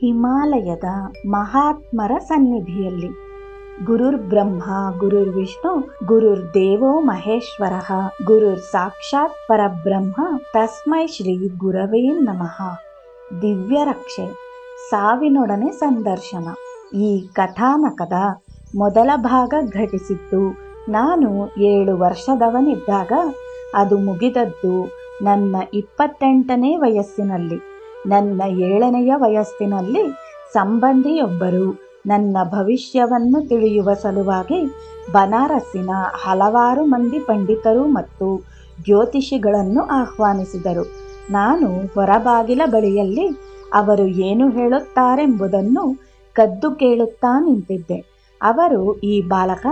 ಹಿಮಾಲಯದ ಮಹಾತ್ಮರ ಸನ್ನಿಧಿಯಲ್ಲಿ. ಗುರುರ್ ಬ್ರಹ್ಮ, ಗುರುರ್ ವಿಷ್ಣು, ಗುರುರ್ ದೇವೋ ಮಹೇಶ್ವರ, ಗುರುರ್ ಸಾಕ್ಷಾತ್ ಪರಬ್ರಹ್ಮ, ತಸ್ಮೈ ಶ್ರೀ ಗುರವೇ ನಮಃ. ದಿವ್ಯ ರಕ್ಷೆ ಸಾವಿನೊಡನೆ ಸಂದರ್ಶನ. ಈ ಕಥಾನಕದ ಮೊದಲ ಭಾಗ ಘಟಿಸಿದ್ದು, ನಾನು ಏಳು ವರ್ಷದವನಿದ್ದಾಗ, ಅದು ಮುಗಿದದ್ದು ನನ್ನ ಇಪ್ಪತ್ತೆಂಟನೇ ವಯಸ್ಸಿನಲ್ಲಿ. ನನ್ನ ಏಳನೆಯ ವಯಸ್ಸಿನಲ್ಲಿ ಸಂಬಂಧಿಯೊಬ್ಬರು ನನ್ನ ಭವಿಷ್ಯವನ್ನು ತಿಳಿಯುವ ಸಲುವಾಗಿ ಬನಾರಸ್ಸಿನ ಹಲವಾರು ಮಂದಿ ಪಂಡಿತರು ಮತ್ತು ಜ್ಯೋತಿಷಿಗಳನ್ನು ಆಹ್ವಾನಿಸಿದರು. ನಾನು ಹೊರಬಾಗಿಲ ಬಳಿಯಲ್ಲಿ ಅವರು ಏನು ಹೇಳುತ್ತಾರೆಂಬುದನ್ನು ಕದ್ದು ಕೇಳುತ್ತಾ ನಿಂತಿದ್ದೆ. ಅವರು ಈ ಬಾಲಕ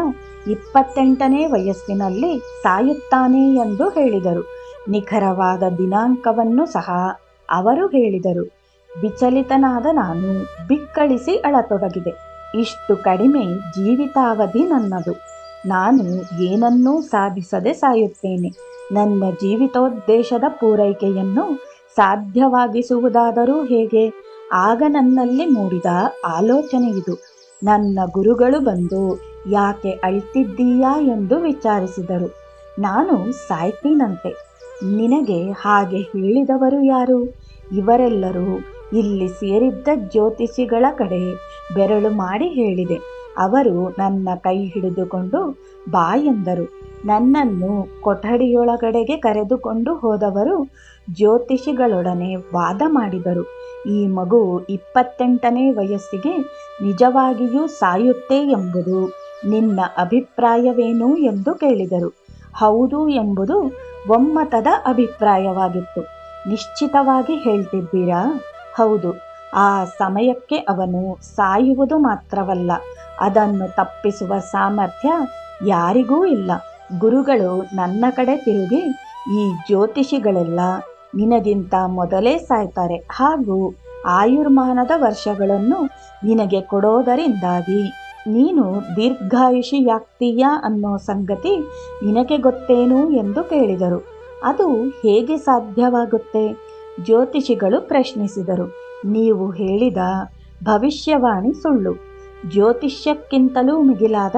ಇಪ್ಪತ್ತೆಂಟನೇ ವಯಸ್ಸಿನಲ್ಲಿ ಸಾಯುತ್ತಾನೆ ಎಂದು ಹೇಳಿದರು. ನಿಖರವಾದ ದಿನಾಂಕವನ್ನು ಸಹ ಅವರು ಹೇಳಿದರು, ವಿಚಲಿತನಾದ ನಾನು ಬಿಕ್ಕಳಿಸಿ ಅಳತೊಡಗಿದೆ. ಇಷ್ಟು ಕಡಿಮೆ ಜೀವಿತಾವಧಿ ನನ್ನದು. ನಾನು ಏನನ್ನೂ ಸಾಧಿಸದೆ ಸಾಯುತ್ತೇನೆ. ನನ್ನ ಜೀವಿತೋದ್ದೇಶದ ಪೂರೈಕೆಯನ್ನು ಸಾಧ್ಯವಾಗಿಸುವುದಾದರೂ ಹೇಗೆ? ಆಗ ನನ್ನಲ್ಲಿ ಮೂಡಿದ ಆಲೋಚನೆ ಇದು. ನನ್ನ ಗುರುಗಳು ಬಂದು ಯಾಕೆ ಅಳ್ತಿದ್ದೀಯಾ ಎಂದು ವಿಚಾರಿಸಿದರು. ನಾನು ಸಾಯ್ತೀನಂತೆ. ನಿನಗೆ ಹಾಗೆ ಹೇಳಿದವರು ಯಾರು? ಇವರೆಲ್ಲರೂ ಇಲ್ಲಿ ಸೇರಿದ್ದ ಜ್ಯೋತಿಷಿಗಳ ಕಡೆ ಬೆರಳು ಮಾಡಿ ಹೇಳಿದೆ. ಅವರು ನನ್ನ ಕೈ ಹಿಡಿದುಕೊಂಡು ಬಾ ಎಂದರು. ನನ್ನನ್ನು ಕೊಠಡಿಯೊಳಗಡೆಗೆ ಕರೆದುಕೊಂಡು ಹೋದವರು ಜ್ಯೋತಿಷಿಗಳೊಡನೆ ವಾದ ಮಾಡಿದರು. ಈ ಮಗು ಇಪ್ಪತ್ತೆಂಟನೇ ವಯಸ್ಸಿಗೆ ನಿಜವಾಗಿಯೂ ಸಾಯುತ್ತೆ ಎಂಬುದು ನಿನ್ನ ಅಭಿಪ್ರಾಯವೇನು ಎಂದು ಕೇಳಿದರು. ಹೌದು ಎಂಬುದು ಒಮ್ಮತದ ಅಭಿಪ್ರಾಯವಾಗಿತ್ತು. ನಿಶ್ಚಿತವಾಗಿ ಹೇಳ್ತಿದ್ದೀರಾ? ಹೌದು, ಆ ಸಮಯಕ್ಕೆ ಅವನು ಸಾಯುವುದು ಮಾತ್ರವಲ್ಲ, ಅದನ್ನು ತಪ್ಪಿಸುವ ಸಾಮರ್ಥ್ಯ ಯಾರಿಗೂ ಇಲ್ಲ. ಗುರುಗಳು ನನ್ನ ಕಡೆ ತಿರುಗಿ, ಈ ಜ್ಯೋತಿಷಿಗಳೆಲ್ಲ ನಿನಗಿಂತ ಮೊದಲೇ ಸಾಯ್ತಾರೆ ಹಾಗೂ ಆಯುರ್ಮಾನದ ವರ್ಷಗಳನ್ನು ನಿನಗೆ ಕೊಡೋದರಿಂದಾಗಿ ನೀನು ದೀರ್ಘಾಯುಷಿಯಾಗ್ತೀಯಾ ಅನ್ನೋ ಸಂಗತಿ ನಿನಗೆ ಗೊತ್ತೇನು ಎಂದು ಕೇಳಿದರು. ಅದು ಹೇಗೆ ಸಾಧ್ಯವಾಗುತ್ತೆ? ಜ್ಯೋತಿಷಿಗಳು ಪ್ರಶ್ನಿಸಿದರು. ನೀವು ಹೇಳಿದ ಭವಿಷ್ಯವಾಣಿ ಸುಳ್ಳು. ಜ್ಯೋತಿಷ್ಯಕ್ಕಿಂತಲೂ ಮಿಗಿಲಾದ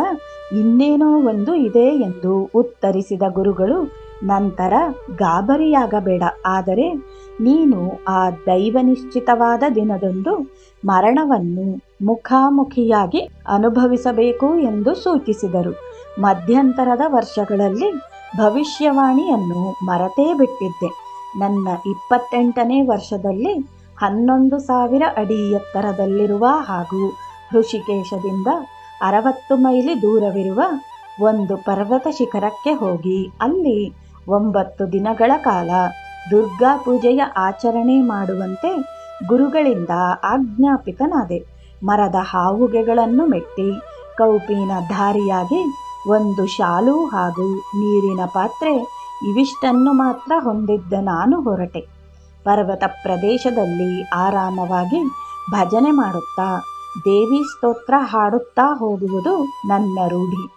ಇನ್ನೇನೋ ಒಂದು ಇದೆ ಎಂದು ಉತ್ತರಿಸಿದ ಗುರುಗಳು, ನಂತರ ಗಾಬರಿಯಾಗಬೇಡ. ಆದರೆ ನೀನು ಆ ದೈವನಿಶ್ಚಿತವಾದ ದಿನದಂದು ಮರಣವನ್ನು ಮುಖಾಮುಖಿಯಾಗಿ ಅನುಭವಿಸಬೇಕು ಎಂದು ಸೂಚಿಸಿದರು. ಮಧ್ಯಂತರದ ವರ್ಷಗಳಲ್ಲಿ ಭವಿಷ್ಯವಾಣಿಯನ್ನು ಮರತೇ ಬಿಟ್ಟಿದ್ದೆ. ನನ್ನ ಇಪ್ಪತ್ತೆಂಟನೇ ವರ್ಷದಲ್ಲಿ ಹನ್ನೊಂದು ಸಾವಿರ ಅಡಿ ಎತ್ತರದಲ್ಲಿರುವ ಹಾಗೂ ಋಷಿಕೇಶದಿಂದ ಅರವತ್ತು ಮೈಲಿ ದೂರವಿರುವ ಒಂದು ಪರ್ವತ ಶಿಖರಕ್ಕೆ ಹೋಗಿ ಅಲ್ಲಿ ಒಂಬತ್ತು ದಿನಗಳ ಕಾಲ ದುರ್ಗಾ ಪೂಜೆಯ ಆಚರಣೆ ಮಾಡುವಂತೆ ಗುರುಗಳಿಂದ ಆಜ್ಞಾಪಿತನಾದೆ. ಮರದ ಹಾವುಗೆಗಳನ್ನು ಮೆಟ್ಟಿ ಕೌಪಿನ ಧಾರಿಯಾಗಿ ಒಂದು ಶಾಲು ಹಾಗೂ ನೀರಿನ ಪಾತ್ರೆ ಇವಿಷ್ಟನ್ನು ಮಾತ್ರ ಹೊಂದಿದ್ದ ನಾನು ಹೊರಟೆ. ಪರ್ವತ ಪ್ರದೇಶದಲ್ಲಿ ಆರಾಮವಾಗಿ ಭಜನೆ ಮಾಡುತ್ತಾ, ದೇವಿ ಸ್ತೋತ್ರ ಹಾಡುತ್ತಾ ಹೋಗುವುದು ನನ್ನ ರೂಢಿ.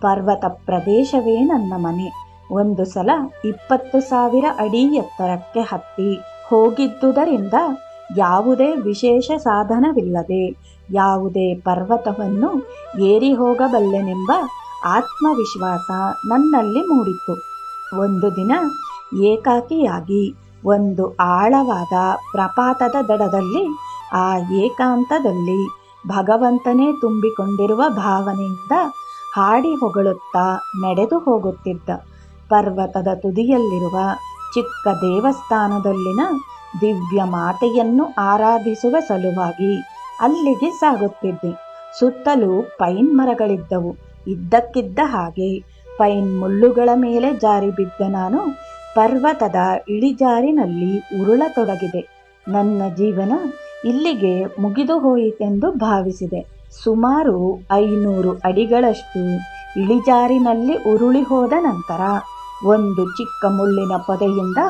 ಪರ್ವತ ಪ್ರದೇಶವೇ ನನ್ನ ಮನೆ. ಒಂದು ಸಲ ಇಪ್ಪತ್ತು ಸಾವಿರ ಅಡಿ ಎತ್ತರಕ್ಕೆ ಹತ್ತಿ ಹೋಗಿದ್ದುದರಿಂದ ಯಾವುದೇ ವಿಶೇಷ ಸಾಧನವಿಲ್ಲದೆ ಯಾವುದೇ ಪರ್ವತವನ್ನು ಏರಿ ಹೋಗಬಲ್ಲೆನೆಂಬ ಆತ್ಮವಿಶ್ವಾಸ ನನ್ನಲ್ಲಿ ಮೂಡಿತ್ತು. ಒಂದು ದಿನ ಏಕಾಕಿಯಾಗಿ ಒಂದು ಆಳವಾದ ಪ್ರಪಾತದ ದಡದಲ್ಲಿ, ಆ ಏಕಾಂತದಲ್ಲಿ ಭಗವಂತನೇ ತುಂಬಿಕೊಂಡಿರುವ ಭಾವನೆಯಿಂದ ಹಾಡಿ ಹೊಗಳುತ್ತಾ ನಡೆದು ಹೋಗುತ್ತಿದ್ದ ಪರ್ವತದ ತುದಿಯಲ್ಲಿರುವ ಚಿಕ್ಕ ದೇವಸ್ಥಾನದಲ್ಲಿನ ದಿವ್ಯ ಮಾತೆಯನ್ನು ಆರಾಧಿಸುವ ಸಲುವಾಗಿ ಅಲ್ಲಿಗೆ ಸಾಗುತ್ತಿದ್ದೆ. ಸುತ್ತಲೂ ಪೈನ್ ಮರಗಳಿದ್ದವು. ಇದ್ದಕ್ಕಿದ್ದ ಹಾಗೆ ಪೈನ್ ಮುಳ್ಳುಗಳ ಮೇಲೆ ಜಾರಿ ಬಿದ್ದ ನಾನು ಪರ್ವತದ ಇಳಿಜಾರಿನಲ್ಲಿ ಉರುಳತೊಡಗಿದೆ. ನನ್ನ ಜೀವನ ಇಲ್ಲಿಗೆ ಮುಗಿದು ಹೋಯಿತೆಂದು ಭಾವಿಸಿದೆ. ಸುಮಾರು ಐನೂರು ಅಡಿಗಳಷ್ಟು ಇಳಿಜಾರಿನಲ್ಲಿ ಉರುಳಿ ಹೋದ ನಂತರ ಒಂದು ಚಿಕ್ಕ ಮುಳ್ಳಿನ ಪೊದೆಯಿಂದ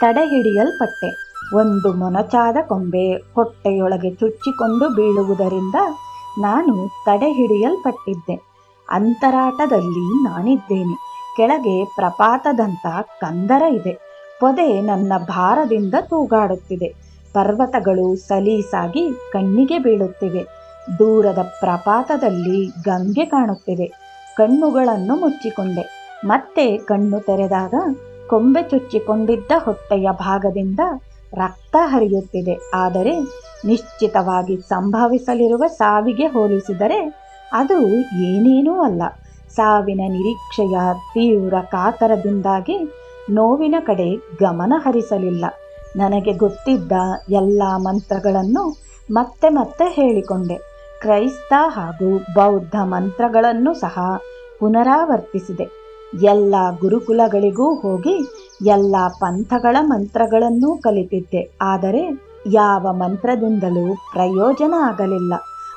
ತಡೆ ಹಿಡಿಯಲ್ಪಟ್ಟೆ ಒಂದು ಮೊನಚಾದ ಕೊಂಬೆ ಹೊಟ್ಟೆಯೊಳಗೆ ಚುಚ್ಚಿಕೊಂಡು ಬೀಳುವುದರಿಂದ ನಾನು ತಡೆ ಹಿಡಿಯಲ್ಪಟ್ಟಿದ್ದೆ ಅಂತರಾಟದಲ್ಲಿ ನಾನಿದ್ದೇನೆ. ಕೆಳಗೆ ಪ್ರಪಾತದಂತ ಕಂದರ ಇದೆ. ಪೊದೆ ನನ್ನ ಭಾರದಿಂದ ತೂಗಾಡುತ್ತಿದೆ. ಪರ್ವತಗಳು ಸಲೀಸಾಗಿ ಕಣ್ಣಿಗೆ ಬೀಳುತ್ತಿವೆ. ದೂರದ ಪ್ರಪಾತದಲ್ಲಿ ಗಂಗೆ ಕಾಣುತ್ತಿದೆ. ಕಣ್ಣುಗಳನ್ನು ಮುಚ್ಚಿಕೊಂಡೆ. ಮತ್ತೆ ಕಣ್ಣು ತೆರೆದಾಗ ಕೊಂಬೆ ಚುಚ್ಚಿಕೊಂಡಿದ್ದ ಹೊಟ್ಟೆಯ ಭಾಗದಿಂದ ರಕ್ತ ಹರಿಯುತ್ತಿದೆ. ಆದರೆ ನಿಶ್ಚಿತವಾಗಿ ಸಂಭವಿಸಲಿರುವ ಸಾವಿಗೆ ಹೋಲಿಸಿದರೆ ಅದು ಏನೇನೂ ಅಲ್ಲ. ಸಾವಿನ ನಿರೀಕ್ಷೆಯ ತೀವ್ರ ಕಾತರದಿಂದಾಗಿ ನೋವಿನ ಕಡೆ ಗಮನ ಹರಿಸಲಿಲ್ಲ. ನನಗೆ ಗೊತ್ತಿದ್ದ ಎಲ್ಲ ಮಂತ್ರಗಳನ್ನು ಮತ್ತೆ ಮತ್ತೆ ಹೇಳಿಕೊಂಡೆ. ಕ್ರೈಸ್ತ ಹಾಗೂ ಬೌದ್ಧ ಮಂತ್ರಗಳನ್ನು ಸಹ ಪುನರಾವರ್ತಿಸಿದೆ. ಎಲ್ಲ ಗುರುಕುಲಗಳಿಗೂ ಹೋಗಿ ಎಲ್ಲ ಪಂಥಗಳ ಮಂತ್ರಗಳನ್ನೂ ಕಲಿತಿದ್ದೆ. ಆದರೆ ಯಾವ ಮಂತ್ರದಿಂದಲೂ ಪ್ರಯೋಜನ ಆಗಲಿಲ್ಲ.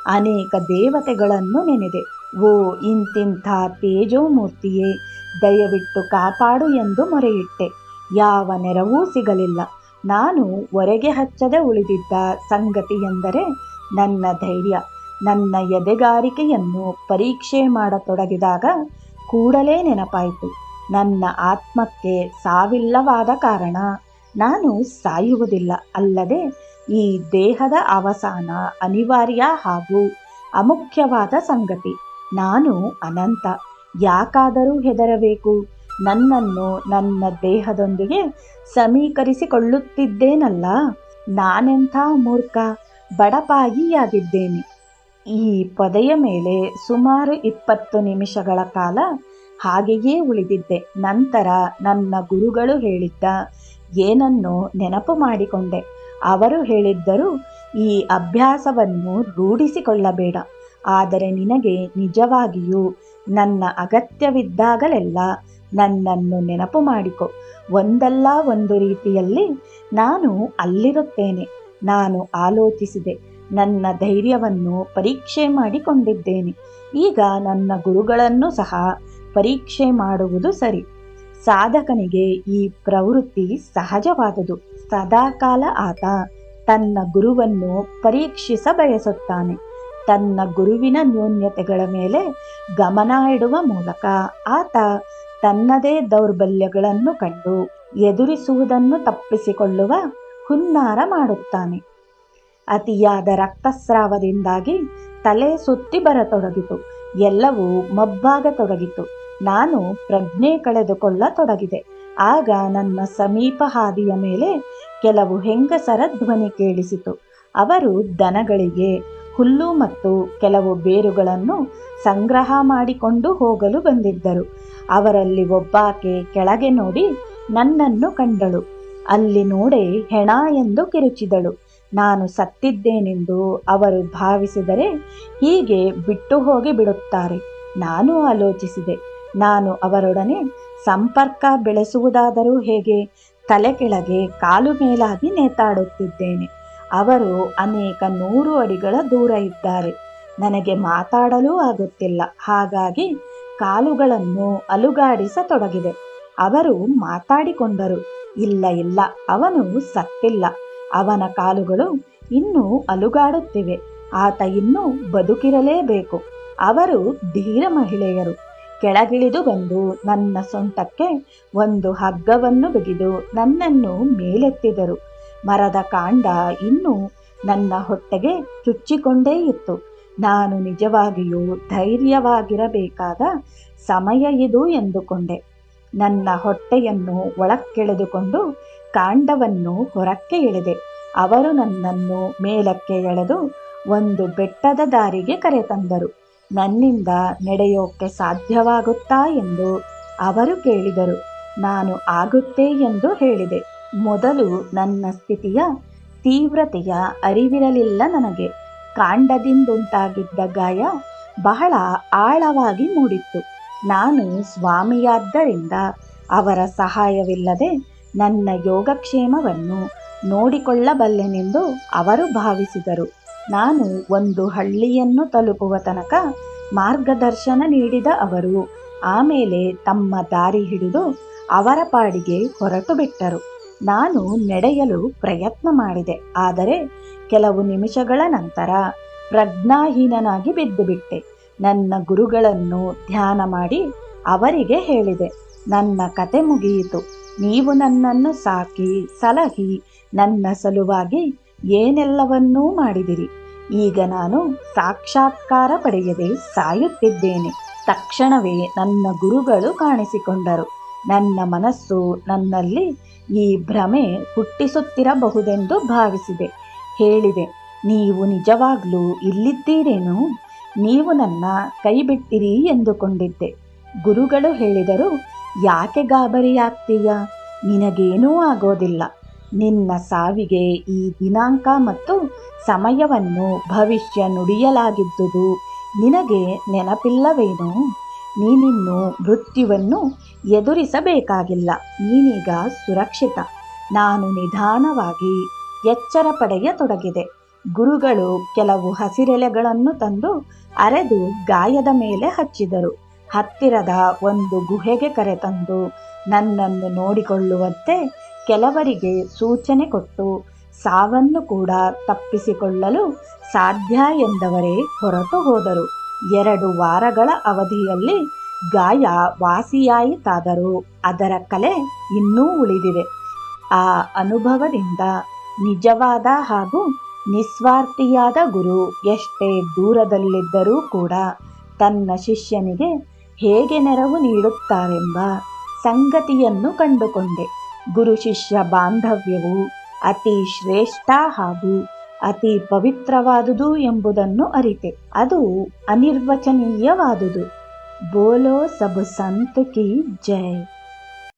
ಅನೇಕ ದೇವತೆಗಳನ್ನು ನೆನೆದೆ. ಓ, ಇಂತಿಂಥ ತೇಜೋಮೂರ್ತಿಯೇ, ದಯವಿಟ್ಟು ಕಾಪಾಡು ಎಂದು ಮೊರೆಯಿಟ್ಟೆ. ಯಾವ ನೆರವೂ ಸಿಗಲಿಲ್ಲ. ನಾನು ಹೊರಗೆ ಹಚ್ಚದೆ ಉಳಿದಿದ್ದ ಸಂಗತಿ ಎಂದರೆ ನನ್ನ ಧೈರ್ಯ. ನನ್ನ ಎದೆಗಾರಿಕೆಯನ್ನು ಪರೀಕ್ಷೆ ಮಾಡತೊಡಗಿದಾಗ ಕೂಡಲೇ ನೆನಪಾಯಿತು. ನನ್ನ ಆತ್ಮಕ್ಕೆ ಸಾವಿಲ್ಲವಾದ ಕಾರಣ ನಾನು ಸಾಯುವುದಿಲ್ಲ, ಅಲ್ಲದೆ ಈ ದೇಹದ ಅವಸಾನ ಅನಿವಾರ್ಯ ಹಾಗೂ ಅಮುಖ್ಯವಾದ ಸಂಗತಿ. ನಾನು ಅನಂತ. ಯಾಕಾದರೂ ಹೆದರಬೇಕು? ನನ್ನನ್ನು ನನ್ನ ದೇಹದೊಂದಿಗೆ ಸಮೀಕರಿಸಿಕೊಳ್ಳುತ್ತಿದ್ದೇನಲ್ಲ? ನಾನೆಂಥ ಮೂರ್ಖ? ಬಡಪಾಯಿಯಾಗಿದ್ದೇನೆ. ಈ ಪೊದೆಯ ಮೇಲೆ ಸುಮಾರು ಇಪ್ಪತ್ತು ನಿಮಿಷಗಳ ಕಾಲ ಹಾಗೆಯೇ ಉಳಿದಿದ್ದೆ. ನಂತರ ನನ್ನ ಗುರುಗಳು ಹೇಳಿದ್ದ, ಏನನ್ನು ನೆನಪು ಮಾಡಿಕೊಂಡೆ. ಅವರು ಹೇಳಿದ್ದರು, ಈ ಅಭ್ಯಾಸವನ್ನು ರೂಢಿಸಿಕೊಳ್ಳಬೇಡ. ಆದರೆ ನಿನಗೆ ನಿಜವಾಗಿಯೂ ನನ್ನ ಅಗತ್ಯವಿದ್ದಾಗಲೆಲ್ಲ ನನ್ನನ್ನು ನೆನಪು ಮಾಡಿಕೊ. ಒಂದಲ್ಲ ಒಂದು ರೀತಿಯಲ್ಲಿ ನಾನು ಅಲ್ಲಿರುತ್ತೇನೆ. ನಾನು ಆಲೋಚಿಸಿದೆ. ನನ್ನ ಧೈರ್ಯವನ್ನು ಪರೀಕ್ಷೆ ಮಾಡಿಕೊಂಡಿದ್ದೇನೆ. ಈಗ ನನ್ನ ಗುರುಗಳನ್ನು ಸಹ ಪರೀಕ್ಷೆ ಮಾಡುವುದು ಸರಿ. ಸಾಧಕನಿಗೆ ಈ ಪ್ರವೃತ್ತಿ ಸಹಜವಾದುದು. ಸದಾಕಾಲ ಆತ. ತನ್ನ ಗುರುವನ್ನು ಪರೀಕ್ಷಿಸ ಬಯಸುತ್ತಾನೆ. ತನ್ನ ಗುರುವಿನ ನ್ಯೂನ್ಯತೆಗಳ ಮೇಲೆ ಗಮನ ಇಡುವ ಮೂಲಕ ಆತ ತನ್ನದೇ ದೌರ್ಬಲ್ಯಗಳನ್ನು ಕಂಡು ಎದುರಿಸುವುದನ್ನು ತಪ್ಪಿಸಿಕೊಳ್ಳುವ ಹುನ್ನಾರ ಮಾಡುತ್ತಾನೆ. ಅತಿಯಾದ ರಕ್ತಸ್ರಾವದಿಂದಾಗಿ ತಲೆ ಸುತ್ತಿ ಬರತೊಡಗಿತು. ಎಲ್ಲವೂ ಮಬ್ಬಾಗತೊಡಗಿತು. ನಾನು ಪ್ರಜ್ಞೆ ಕಳೆದುಕೊಳ್ಳತೊಡಗಿದೆ. ಆಗ ನನ್ನ ಸಮೀಪ ಹಾದಿಯ ಮೇಲೆ ಕೆಲವು ಹೆಂಗಸರ ಧ್ವನಿ ಕೇಳಿಸಿತು. ಅವರು ದನಗಳಿಗೆ ಹುಲ್ಲು ಮತ್ತು ಕೆಲವು ಬೇರುಗಳನ್ನು ಸಂಗ್ರಹ ಮಾಡಿಕೊಂಡು ಹೋಗಲು ಬಂದಿದ್ದರು. ಅವರಲ್ಲಿ ಒಬ್ಬಾಕೆ ಕೆಳಗೆ ನೋಡಿ ನನ್ನನ್ನು ಕಂಡಳು. ಅಲ್ಲಿ ನೋಡೆ ಹೆಣ ಎಂದು ಕಿರುಚಿದಳು. ನಾನು ಸತ್ತಿದ್ದೇನೆಂದು ಅವರು ಭಾವಿಸಿದರೆ ಹೀಗೆ ಬಿಟ್ಟು ಹೋಗಿ ಬಿಡುತ್ತಾರೆ. ನಾನು ಆಲೋಚಿಸಿದೆ. ನಾನು ಅವರೊಡನೆ ಸಂಪರ್ಕ ಬೆಳೆಸುವುದಾದರೂ ಹೇಗೆ? ತಲೆ ಕೆಳಗೆ ಕಾಲು ಮೇಲಾಗಿ ನೇತಾಡುತ್ತಿದ್ದೇನೆ. ಅವರು ಅನೇಕ ನೂರು ಅಡಿಗಳ ದೂರ ಇದ್ದಾರೆ. ನನಗೆ ಮಾತಾಡಲೂ ಆಗುತ್ತಿಲ್ಲ. ಹಾಗಾಗಿ ಕಾಲುಗಳನ್ನು ಅಲುಗಾಡಿಸತೊಡಗಿದೆ. ಅವರು ಮಾತಾಡಿಕೊಂಡರು. ಇಲ್ಲ ಇಲ್ಲ, ಅವನು ಸತ್ತಿಲ್ಲ. ಅವನ ಕಾಲುಗಳು ಇನ್ನೂ ಅಲುಗಾಡುತ್ತಿವೆ. ಆತ ಇನ್ನೂ ಬದುಕಿರಲೇಬೇಕು. ಅವರು ಧೀರ ಮಹಿಳೆಯರು. ಕೆಳಗಿಳಿದು ಬಂದು ನನ್ನ ಸೊಂಟಕ್ಕೆ ಒಂದು ಹಗ್ಗವನ್ನು ಬಿಗಿದು ನನ್ನನ್ನು ಮೇಲೆತ್ತಿದರು. ಮರದ ಕಾಂಡ ಇನ್ನೂ ನನ್ನ ಹೊಟ್ಟೆಗೆ ಚುಚ್ಚಿಕೊಂಡೇ ಇತ್ತು. ನಾನು ನಿಜವಾಗಿಯೂ ಧೈರ್ಯವಾಗಿರಬೇಕಾದ ಸಮಯ ಇದು ಎಂದುಕೊಂಡೆ. ನನ್ನ ಹೊಟ್ಟೆಯನ್ನು ಒಳಕ್ಕೆಳೆದುಕೊಂಡು ಕಾಂಡವನ್ನು ಹೊರಕ್ಕೆ ಎಳೆದೆ. ಅವರು ನನ್ನನ್ನು ಮೇಲಕ್ಕೆ ಎಳೆದು ಒಂದು ಬೆಟ್ಟದ ದಾರಿಗೆ ಕರೆತಂದರು. ನನ್ನಿಂದ ನಡೆಯೋಕ್ಕೆ ಸಾಧ್ಯವಾಗುತ್ತಾ ಎಂದು ಅವರು ಕೇಳಿದರು. ನಾನು ಆಗುತ್ತೆ ಎಂದು ಹೇಳಿದೆ. ಮೊದಲು ನನ್ನ ಸ್ಥಿತಿಯ ತೀವ್ರತೆಯ ಅರಿವಿರಲಿಲ್ಲ ನನಗೆ. ಕಾಂಡದಿಂದುಂಟಾಗಿದ್ದ ಗಾಯ ಬಹಳ ಆಳವಾಗಿ ಮೂಡಿತ್ತು. ನಾನು ಸ್ವಾಮಿಯಾದ್ದರಿಂದ ಅವರ ಸಹಾಯವಿಲ್ಲದೆ ನನ್ನ ಯೋಗಕ್ಷೇಮವನ್ನು ನೋಡಿಕೊಳ್ಳಬಲ್ಲೆನೆಂದು ಅವರು ಭಾವಿಸಿದರು. ನಾನು ಒಂದು ಹಳ್ಳಿಯನ್ನು ತಲುಪುವ ತನಕ ಮಾರ್ಗದರ್ಶನ ನೀಡಿದ ಅವರು. ಆಮೇಲೆ ತಮ್ಮ ದಾರಿ ಹಿಡಿದು ಅವರ ಪಾಡಿಗೆ ಹೊರಟು ಬಿಟ್ಟರು. ನಾನು ನಡೆಯಲು ಪ್ರಯತ್ನ ಮಾಡಿದೆ. ಆದರೆ ಕೆಲವು ನಿಮಿಷಗಳ ನಂತರ ಪ್ರಜ್ಞಾಹೀನನಾಗಿ ಬಿದ್ದುಬಿಟ್ಟೆ ನನ್ನ ಗುರುಗಳನ್ನು ಧ್ಯಾನ ಮಾಡಿ ಅವರಿಗೆ ಹೇಳಿದೆ. ನನ್ನ ಕತೆ ಮುಗಿಯಿತು. ನೀವು ನನ್ನನ್ನು ಸಾಕಿ, ಸಲಹಿ, ನನ್ನ ಸಲುವಾಗಿ ಏನೆಲ್ಲವನ್ನೂ ಮಾಡಿದಿರಿ. ಈಗ ನಾನು ಸಾಕ್ಷಾತ್ಕಾರ ಪಡೆಯದೆ ಸಾಯುತ್ತಿದ್ದೇನೆ. ತಕ್ಷಣವೇ ನನ್ನ ಗುರುಗಳು ಕಾಣಿಸಿಕೊಂಡರು. ನನ್ನ ಮನಸ್ಸು ನನ್ನಲ್ಲಿ ಈ ಭ್ರಮೆ ಹುಟ್ಟಿಸುತ್ತಿರಬಹುದೆಂದು ಭಾವಿಸಿದೆ. ಹೇಳಿದೆ, ನೀವು ನಿಜವಾಗ್ಲೂ ಇಲ್ಲಿದ್ದೀರೇನು? ನೀವು ನನ್ನ ಕೈಬಿಟ್ಟಿರಿ ಎಂದುಕೊಂಡಿದ್ದೆ. ಗುರುಗಳು ಹೇಳಿದರು, ಯಾಕೆ ಗಾಬರಿಯಾಗ್ತೀಯ? ನಿನಗೇನೂ ಆಗೋದಿಲ್ಲ. ನಿನ್ನ ಸಾವಿಗೆ ಈ ದಿನಾಂಕ ಮತ್ತು ಸಮಯವನ್ನು ಭವಿಷ್ಯ ನುಡಿಯಲಾಗಿದ್ದುದು. ನಿನಗೆ ನೆನಪಿಲ್ಲವೇನು? ನೀನಿನ್ನು ಮೃತ್ಯುವನ್ನು ಎದುರಿಸಬೇಕಾಗಿಲ್ಲ. ನೀನೀಗ ಸುರಕ್ಷಿತ. ನಾನು ನಿಧಾನವಾಗಿ ಎಚ್ಚರ ಪಡೆಯತೊಡಗಿದೆ. ಗುರುಗಳು ಕೆಲವು ಹಸಿರೆಲೆಗಳನ್ನು ತಂದು ಅರೆದು ಗಾಯದ ಮೇಲೆ ಹಚ್ಚಿದರು. ಹತ್ತಿರದ ಒಂದು ಗುಹೆಗೆ ಕರೆತಂದು ನನ್ನನ್ನು ನೋಡಿಕೊಳ್ಳುವಂತೆ ಕೆಲವರಿಗೆ ಸೂಚನೆ ಕೊಟ್ಟು ಸಾವನ್ನು ಕೂಡ ತಪ್ಪಿಸಿಕೊಳ್ಳಲು ಸಾಧ್ಯ ಎಂದವರೇ ಹೊರಟು ಹೋದರು. ಎರಡು ವಾರಗಳ ಅವಧಿಯಲ್ಲಿ ಗಾಯ ವಾಸಿಯಾಯಿತಾದರೂ ಅದರ ಕಲೆ ಇನ್ನೂ ಉಳಿದಿದೆ. ಆ ಅನುಭವದಿಂದ ನಿಜವಾದ ಹಾಗೂ ನಿಸ್ವಾರ್ಥಿಯಾದ ಗುರು ಎಷ್ಟೇ ದೂರದಲ್ಲಿದ್ದರೂ ಕೂಡ ತನ್ನ ಶಿಷ್ಯನಿಗೆ ಹೇಗೆ ನೆರವು ನೀಡುತ್ತಾರೆಂಬ ಸಂಗತಿಯನ್ನು ಕಂಡುಕೊಂಡೆ. ಗುರು ಶಿಷ್ಯ ಬಾಂಧವ್ಯವು ಅತಿ ಶ್ರೇಷ್ಠ ಹಾಗೂ ಅತಿ ಪವಿತ್ರವಾದುದು ಎಂಬುದನ್ನು ಅರಿತೆ. ಅದು ಅನಿರ್ವಚನೀಯವಾದುದು. ಬೋಲೋ ಸಬ್ ಸಂತಕಿ ಜೈ.